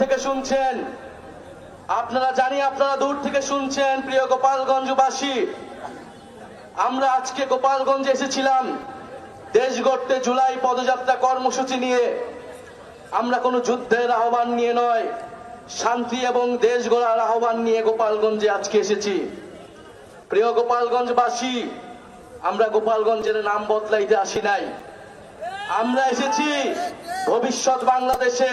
থেকে শুনছেন। আপনারা জানি, আপনারা দূর থেকে শুনছেন, প্রিয় গোপালগঞ্জবাসী। আমরা আজকে গোপালগঞ্জে এসেছিলাম। দেশ গড়তে জুলাই পদযাত্রা কর্মসূচি নিয়ে। আমরা কোনো যুদ্ধের আহ্বান নিয়ে নয়, শান্তি এবং দেশ গড়ার আহ্বান নিয়ে গোপালগঞ্জে আজকে এসেছি। প্রিয় গোপালগঞ্জবাসী, আমরা গোপালগঞ্জের নাম বদলাইতে আসি নাই। আমরা এসেছি ভবিষ্যৎ বাংলাদেশে।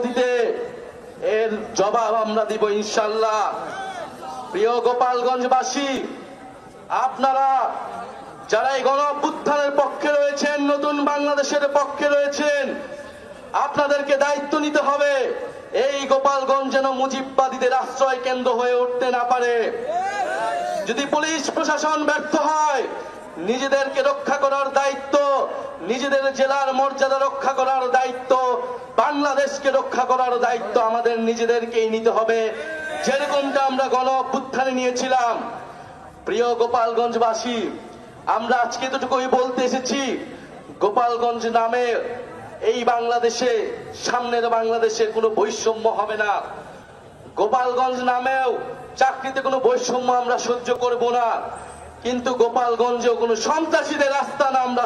জবাব আমরা দিব ইনশাল্লাহ প্রিয় গোপালগঞ্জবাসী, আপনারা যারা এই গণ অভ্যুত্থানের পক্ষে রয়েছেন, নতুন বাংলাদেশের পক্ষে রয়েছেন, আপনাদেরকে দায়িত্ব নিতে হবে। এই গোপালগঞ্জ যেন মুজিববাদীদের আশ্রয় কেন্দ্র হয়ে উঠতে না পারে। যদি পুলিশ প্রশাসন ব্যর্থ হয়, নিজেদেরকে রক্ষা করার দায়িত্ব নিজেদের জেলার মর্যাদা রক্ষা করার দায়িত্ব, বাংলাদেশকে রক্ষা করার দায়িত্ব আমাদের নিজেদেরকেই নিতে হবে। যেরকমটা আমরা গণ অভ্যুত্থানে নিয়েছিলাম। প্রিয় গোপালগঞ্জবাসী, আমরা আজকে এতটুকুই বলতে এসেছি, গোপালগঞ্জ নামে এই বাংলাদেশে, সামনের বাংলাদেশে কোনো বৈষম্য হবে না। গোপালগঞ্জ নামেও চাকরিতে কোনো বৈষম্য আমরা সহ্য করব না। কিন্তু গোপালগঞ্জেও কোনো সন্ত্রাসীদের রাস্তা আমরা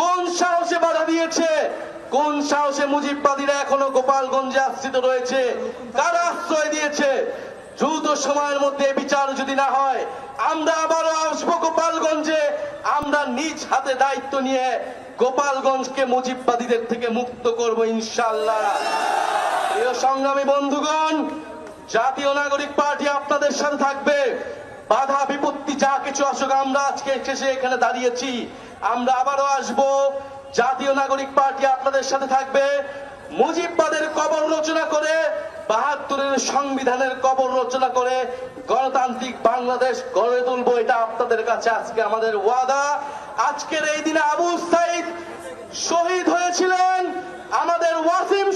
কোন সাহসে বাধা দিয়েছে? কোন সাহসে মুজিববাদীরা এখনও গোপালগঞ্জে আশ্রিত রয়েছে? কারা আশ্রয় দিয়েছে? দ্রুত সময়ের মধ্যে বিচার যদি না হয়, আমরা আবারও আসব গোপালগঞ্জে। আমরা নিজ হাতে দায়িত্ব নিয়ে গোপালগঞ্জকে মুজিববাদীদের থেকে মুক্ত করব ইনশাল্লাহ প্রিয় সংগ্রামী বন্ধুগণ, জাতীয় নাগরিক পার্টি আপনাদের সাথে থাকবে। বাধা বিপত্তি, যা কিছু আসুক, আমরা আজকে শেষে এখানে দাঁড়িয়েছি। আমরা আবারও আসব। জাতীয় নাগরিক পার্টি আপনাদের সাথে থাকবে। মুজিববাদের কবর রচনা করে, বাহাত্তরের সংবিধানের কবর রচনা করে, গণতান্ত্রিক বাংলাদেশ গড়ে তুলবো, এটা আপনাদের কাছে আজকে আমাদের ওয়াদা। আজকের এই দিনে আবু সাইদ শহীদ হয়েছিলেন। আমাদের ওয়াসিম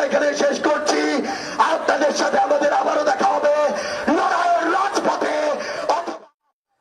আমরা এখানে শেষ করছি। আপনাদের সাথে আমাদের আবার